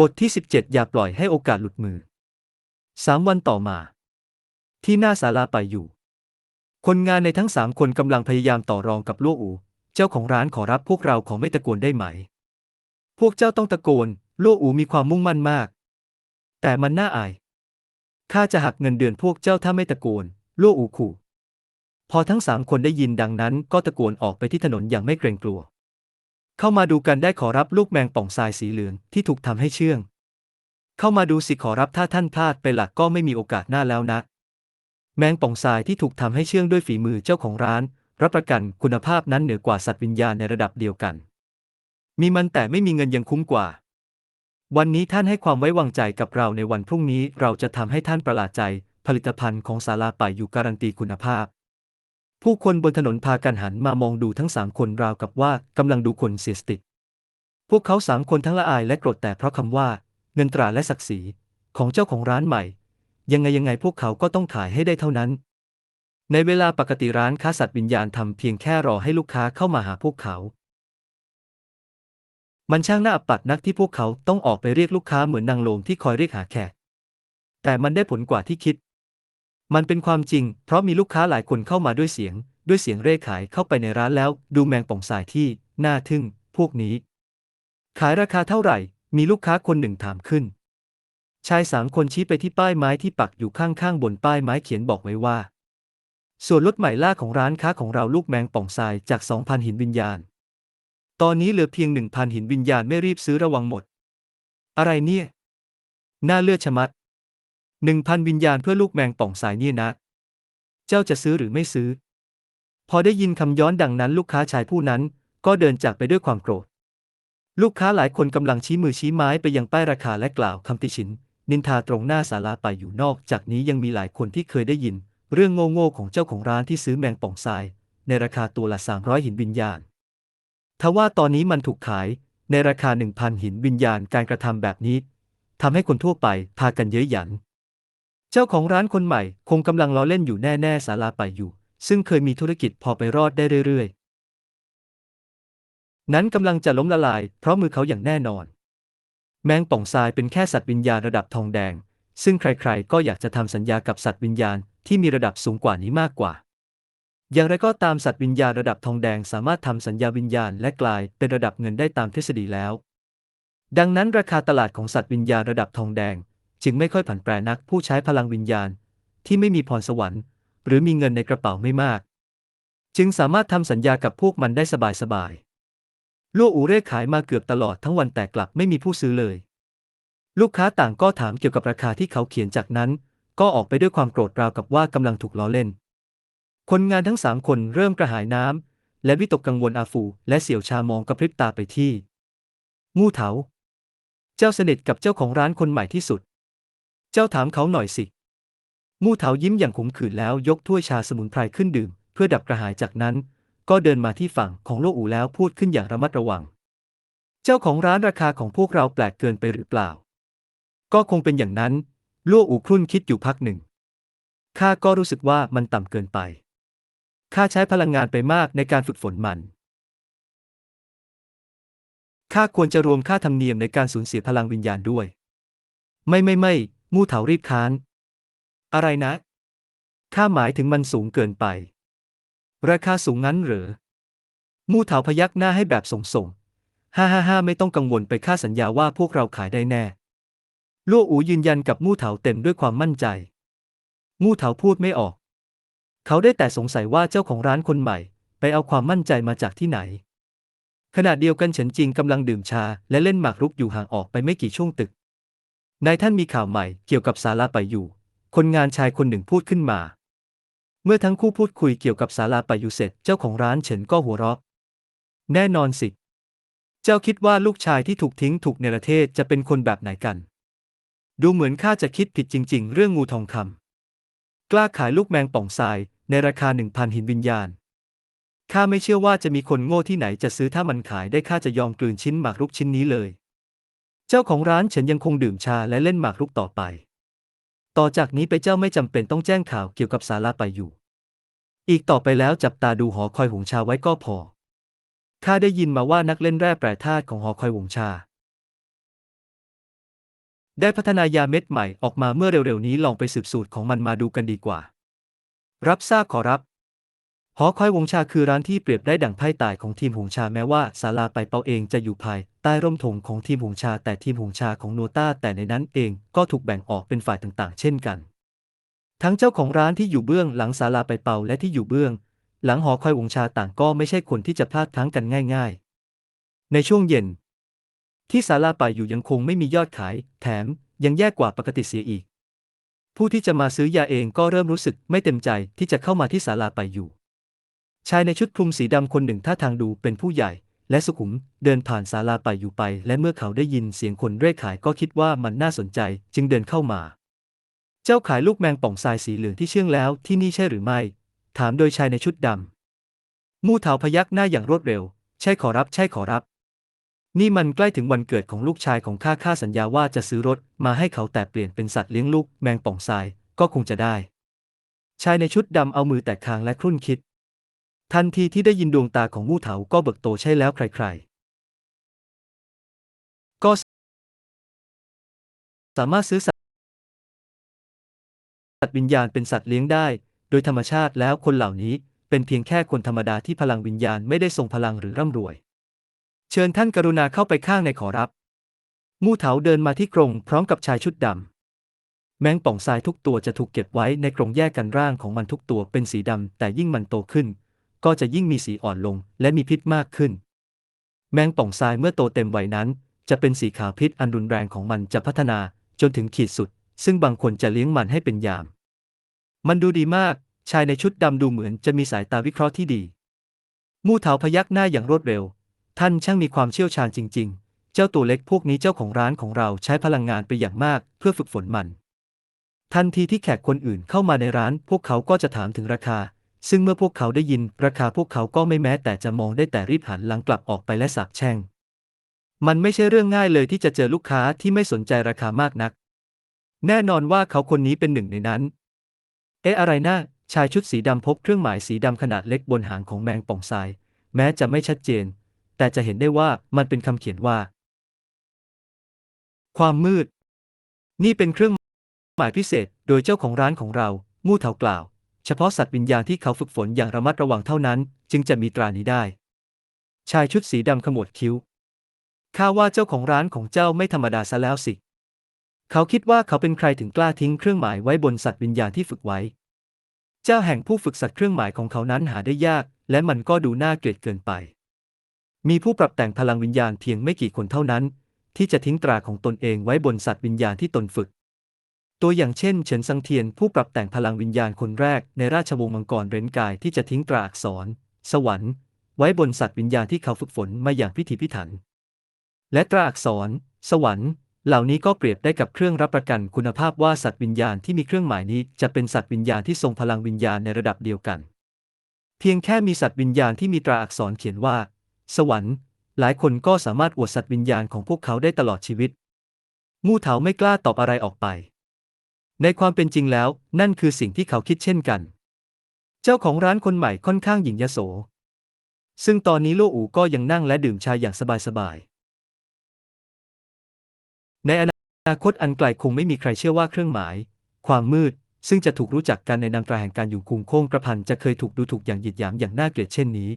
บทที่ 17 อย่าปล่อยให้โอกาสหลุดมือสามวันต่อมา ที่หน้าศาลาไปอยู่ คนงานในทั้งสามคนกำลังพยายามต่อรองกับลั่วอู เจ้าของร้านขอรับพวกเราขอไม่ตะโกนได้ไหม พวกเจ้าต้องตะโกนลั่วอูมีความมุ่งมั่นมาก แต่มันน่าอายข้าจะหักเงินเดือนพวกเจ้าถ้าไม่ตะโกนลั่วอูขู่ พอทั้งสามคนได้ยินดังนั้นก็ตะโกนออกไปที่ถนนอย่างไม่เกรงกลัว เข้ามาดูกันได้ขอรับลูกแมงป่องทรายสีเหลืองที่ถูกทำให้เชื่อง เข้ามาดูสิขอรับถ้าท่านพลาดไปหลักก็ไม่มีโอกาสหน้าแล้วนะ แมงป่องทรายที่ถูกทำให้เชื่องด้วยฝีมือเจ้าของร้าน รับประกันคุณภาพนั้นเหนือกว่าสัตว์วิญญาณในระดับเดียวกัน มีมันแต่ไม่มีเงินยังคุ้มกว่า วันนี้ท่านให้ความไว้วางใจกับเราในวันพรุ่งนี้เราจะทำให้ท่านประหลาดใจ ผลิตภัณฑ์ของศาลาป่าอยู่การันตีคุณภาพ ผู้คนบนถนนพากันหันมามองดูทั้งสามคนราวกับว่ากำลังดูคนเสียสติ พวกเขาสามคนทั้งละอายและโกรธแต่เพราะคำว่า เงินตราและศักดิ์ศรีของเจ้าของร้านใหม่ ยังไงยังไงพวกเขาก็ต้องขายให้ได้เท่านั้น ในเวลาปกติร้านค้าสัตว์วิญญาณทำเพียงแค่รอให้ลูกค้าเข้ามาหาพวกเขา มันช่างน่าอับปัดนักที่พวกเขาต้องออกไปเรียกลูกค้าเหมือนนางโลมที่คอยเรียกหาแขกแต่มันได้ผลกว่าที่คิด มันเป็นความจริง เพราะมีลูกค้าหลายคนเข้ามาด้วยเสียง ด้วยเสียงเร่ขายเข้าไปในร้านแล้ว ดูแมงป่องสายที่ น่าทึ่ง พวกนี้ ขายราคาเท่าไหร่ มีลูกค้าคนหนึ่งถามขึ้น ชายสามคนชี้ไปที่ป้ายไม้ที่ปักอยู่ข้างๆบนป้ายไม้เขียนบอกไว้ว่า ส่วนลดใหม่ล่าของร้านค้าของเราลูกแมงป่องทรายจาก 2,000 หินวิญญาณ ตอนนี้เหลือเพียง 1,000 หินวิญญาณไม่รีบซื้อระวังหมด อะไรเนี่ย น่าเลือดชะมัด 1,000วิญญาณเพื่อลูกแมงป่องทรายเนี่ยนะ เจ้าจะซื้อหรือไม่ซื้อ พอได้ยินคำย้อนดังนั้นลูกค้าชายผู้นั้น ก็เดินจากไปด้วยความโกรธ ลูกค้าหลายคนกำลังชี้มือชี้ไม้ไปยังป้ายราคาและกล่าวคำติฉิน นินทาตรงหน้าศาลาไปอยู่นอก จากนี้ยังมีหลายคนที่เคยได้ยิน เรื่องโง่ๆของเจ้าของร้านที่ซื้อแมงป่องทราย ในราคาตัวละ 300 หินวิญญาณ ทว่าตอนนี้มันถูกขายในราคา 1,000 หินวิญญาณการกระทำแบบนี้ทำให้คนทั่วไปพากันเย้ยหยัน เจ้าของร้านคนใหม่ คงกำลังล้อเล่นอยู่แน่ๆศาลาไปอยู่ ซึ่งเคยมีธุรกิจพอไปรอดได้เรื่อยๆ นั้นกำลังจะล้มละลาย เพราะมือเขาอย่างแน่นอน แมงป่องทรายเป็นแค่สัตว์วิญญาณระดับทองแดง ซึ่งใครๆ ก็อยากจะทำสัญญากับสัตว์วิญญาณที่มีระดับสูงกว่านี้มากกว่า อย่างไรก็ตามสัตว์วิญญาณระดับทองแดงสามารถทำสัญญาวิญญาณและกลายเป็นระดับเงินได้ตามทฤษฎีแล้ว ดังนั้นราคาตลาดของสัตว์วิญญาณระดับทองแดง จึงไม่ค่อยผันแปรนักผู้ใช้พลังวิญญาณ ที่ไม่มีพรสวรรค์ หรือมีเงินในกระเป๋าไม่มาก จึงสามารถทำสัญญากับพวกมันได้สบายๆลู่อูเร่ขายมาเกือบตลอดทั้งวันแต่กลับไม่มีผู้ซื้อเลย ลูกค้าต่างก็ถามเกี่ยวกับราคาที่เขาเขียนจากนั้น ก็ออกไปด้วยความโกรธราวกับว่ากำลังถูกล้อเล่น คนงานทั้งสามคนเริ่มกระหายน้ำและวิตกกังวลอาฟู และเสี่ยวชามองกระพริบตาไปที่งูเถา เจ้าสนิทกับเจ้าของร้านคนใหม่ที่สุด เจ้าถามเขาหน่อยสิงูเถายิ้มอย่างขมขื่นแล้วยกถ้วยชาสมุนไพรขึ้นดื่ม เพื่อดับกระหายจากนั้น ก็เดินมาที่ฝั่งของโลอูแล้วพูดขึ้นอย่างระมัดระวัง เจ้าของร้านราคาของพวกเราแปลกเกินไปหรือเปล่า ก็คงเป็นอย่างนั้นลั่วอูครุ่นคิดอยู่พักหนึ่งข้าก็รู้สึกว่ามันต่ำเกินไปข้าใช้พลังงานไปมากในการฝึกฝนมันข้าควรจะรวมค่าธรรมเนียมในการสูญเสียพลังวิญญาณด้วย ไม่ไม่ไม่ มูเถารีบค้าน อะไรนะ ข้าหมายถึงมันสูงเกินไป ราคาสูงงั้นเหรอ มูเถาพยักหน้าให้แบบสงส่งฮ่าฮ่าฮ่าไม่ต้องกังวลไปข้าสัญญาว่าพวกเราขายได้แน่ลั่วอูยืนยันกับมู่เถาเต็มด้วยความมั่นใจ มู่เถาพูดไม่ออก เขาได้แต่สงสัยว่าเจ้าของร้านคนใหม่ ไปเอาความมั่นใจมาจากที่ไหน ขณะเดียวกันเฉินจิงกำลังดื่มชาและเล่นหมากรุกอยู่ห่างออกไปไม่กี่ช่วงตึก นายท่านมีข่าวใหม่เกี่ยวกับศาลาไปอยู่ คนงานชายคนหนึ่งพูดขึ้นมา เมื่อทั้งคู่พูดคุยเกี่ยวกับศาลาไปอยู่เสร็จเจ้าของร้านเฉินก็หัวเราะ แน่นอนสิ เจ้าคิดว่าลูกชายที่ถูกทิ้งถูกเนรเทศจะเป็นคนแบบไหนกัน ดูเหมือนข้าจะคิดผิดจริง ๆ เรื่องงูทองคำกล้าขายลูกแมงป่องทรายในราคาหนึ่งพันหินวิญญาณข้าไม่เชื่อว่าจะมีคนโง่ที่ไหนจะซื้อถ้ามันขายได้ข้าจะยอมกลืนชิ้นหมากรุกชิ้นนี้เลย เจ้าของร้านเฉินยังคงดื่มชาและเล่นหมากรุกต่อไป ต่อจากนี้ไปเจ้าไม่จำเป็นต้องแจ้งข่าวเกี่ยวกับศาลาไปอยู่ อีกต่อไปแล้วจับตาดูหอคอยหงชาไว้ก็พอ ข้าได้ยินมาว่านักเล่นแร่แปรธาตุของหอคอยหงชา ได้พัฒนายาเม็ดใหม่ออกมาเมื่อเร็วๆนี้ลองไปสืบสูตรของมันมาดูกันดีกว่า รับทราบขอรับหอคอยวงชาคือร้านที่เปรียบได้ดั่งไพ่ตายของทีมหงชาแม้ว่าศาลาไปเปาเองจะอยู่ภาย ใต้ร่มธงของทีมหงชา แต่ทีมหงชาของโนต้าแต่ในนั้นเองก็ถูกแบ่งออกเป็นฝ่ายต่างๆ เช่นกัน ทั้งเจ้าของร้านที่อยู่เบื้องหลังศาลาไปเป่าและที่อยู่เบื้อง หลังหอคอยวงชาต่างก็ไม่ใช่คนที่จะพลาดพลั้งกันง่าย ๆ ในช่วงเย็น ที่ศาลาไปอยู่ยังคงไม่มียอดขาย แถมยังแย่กว่าปกติเสียอีก ผู้ที่จะมาซื้อยาเองก็เริ่มรู้สึกไม่เต็มใจที่จะเข้ามาที่ศาลาไปอยู่ ชายในชุดคลุมสีดำคนหนึ่งท่าทางดูเป็นผู้ใหญ่ และสุขุมเดินผ่านศาลาไปอยู่ไป และเมื่อเขาได้ยินเสียงคนเร่ขายก็คิดว่ามันน่าสนใจ จึงเดินเข้ามา เจ้าขายลูกแมงป่องทรายสีเหลืองที่เชื่องแล้วที่นี่ใช่หรือไม่ ถามโดยชายในชุดดำมู่เถาพยักหน้าอย่างรวดเร็ว ใช่ขอรับ ใช่ขอรับ นี่มันใกล้ถึงวันเกิดของลูกชายของข้าข้าสัญญาว่าจะซื้อรถมาให้เขาแต่เปลี่ยนเป็นสัตว์เลี้ยงลูกแมงป่องทรายก็คงจะได้ ชายในชุดดำเอามือแตะคางและครุ่นคิด ทันทีที่ได้ยินดวงตาของมู่เถาก็เบิกโตใช่แล้วใครๆ ก็สามารถซื้อสัตว์สัตว์วิญญาณเป็นสัตว์เลี้ยงได้ โดยธรรมชาติแล้วคนเหล่านี้เป็นเพียงแค่คนธรรมดาที่พลังวิญญาณไม่ได้ทรงพลังหรือร่ำรวย เชิญท่านกรุณาเข้าไปข้างในขอรับ มู่เถาเดินมาที่กรงพร้อมกับชายชุดดำแมงป่องทรายทุกตัวจะถูกเก็บไว้ในกรงแยกกันร่างของมันทุกตัวเป็นสีดำ แต่ยิ่งมันโตขึ้น ก็จะยิ่งมีสีอ่อนลงและมีพิษมากขึ้น แมงป่องทรายเมื่อโตเต็มวัยนั้น จะเป็นสีขาวพิษอันรุนแรงของมันจะพัฒนาจนถึงขีดสุด ซึ่งบางคนจะเลี้ยงมันให้เป็นยาม มันดูดีมาก ชายในชุดดำดูเหมือนจะมีสายตาวิเคราะห์ที่ดี มู่เถาพยักหน้าอย่างรวดเร็ว ท่านช่างมีความเชี่ยวชาญจริง ๆ เจ้าตัวเล็กพวกนี้เจ้าของร้านของเราใช้พลังงานไปอย่างมากเพื่อฝึกฝนมันทันทีที่แขกคนอื่นเข้ามาในร้าน พวกเขาก็จะถามถึงราคา ซึ่งเมื่อพวกเขาได้ยินราคาพวกเขาก็ไม่แม้แต่จะมองได้แต่รีบหันหลังกลับออกไปและสาบแช่ง มันไม่ใช่เรื่องง่ายเลยที่จะเจอลูกค้าที่ไม่สนใจราคามากนัก แน่นอนว่าเขาคนนี้เป็นหนึ่งในนั้น เอ๊ะอะไรนะ ชายชุดสีดำพบเครื่องหมายสีดำขนาดเล็กบนหางของแมงป่องทราย แม้จะไม่ชัดเจน แต่จะเห็นได้ว่ามันเป็นคำเขียนว่า ความมืด นี่เป็นเครื่องหมายพิเศษโดยเจ้าของร้านของเรา มู่เถากล่าว เฉพาะสัตว์วิญญาณที่เขาฝึกฝนอย่างระมัดระวังเท่านั้น จึงจะมีตรานี้ได้ ชายชุดสีดำขมวดคิ้ว ข้าว่าเจ้าของร้านของเจ้าไม่ธรรมดาซะแล้วสิ เขาคิดว่าเขาเป็นใครถึงกล้าทิ้งเครื่องหมายไว้บนสัตว์วิญญาณที่ฝึกไว้ เจ้าแห่งผู้ฝึกสัตว์เครื่องหมายของเขานั้นหาได้ยาก และมันก็ดูน่าเกลียดเกินไป มีผู้ปรับแต่งพลังวิญญาณเพียงไม่กี่คนเท่านั้น ที่จะทิ้งตราของตนเองไว้บนสัตว์วิญญาณที่ตนฝึก ตัวอย่างเช่น เฉินซังเทียนผู้ปรับแต่งพลังวิญญาณคนแรกในราชวงศ์มังกรเรนกายที่จะทิ้งตราอักษร สวรรค์ ไว้บนสัตว์วิญญาณที่เขาฝึกฝนมาอย่างพิถีพิถัน และตราอักษร สวรรค์ เหล่านี้ก็เปรียบได้กับเครื่องรับประกันคุณภาพว่าสัตว์วิญญาณที่มีเครื่องหมายนี้จะเป็นสัตว์วิญญาณที่ทรงพลังวิญญาณในระดับเดียวกัน เพียงแค่มีสัตว์วิญญาณที่มีตราอักษรเขียนว่า สวรรค์ หลายคนก็สามารถอวดสัตว์วิญญาณของพวกเขาได้ตลอดชีวิตมู่เถาไม่กล้าตอบอะไรออกไป ในความเป็นจริงแล้ว นั่นคือสิ่งที่เขาคิดเช่นกัน เจ้าของร้านคนใหม่ค่อนข้างหยิ่งยโส ซึ่งตอนนี้โลอูก็ยังนั่งและดื่มชาอย่างสบายๆ ในอนาคตอันไกลคงไม่มีใครเชื่อว่าเครื่องหมาย ความมืด ซึ่งจะถูกรู้จักกันในนามตราแห่งการอยู่คุงโค้งกระพันจะเคยถูกดูถูกอย่างหยิดหยามอย่างน่าเกลียดเช่นนี้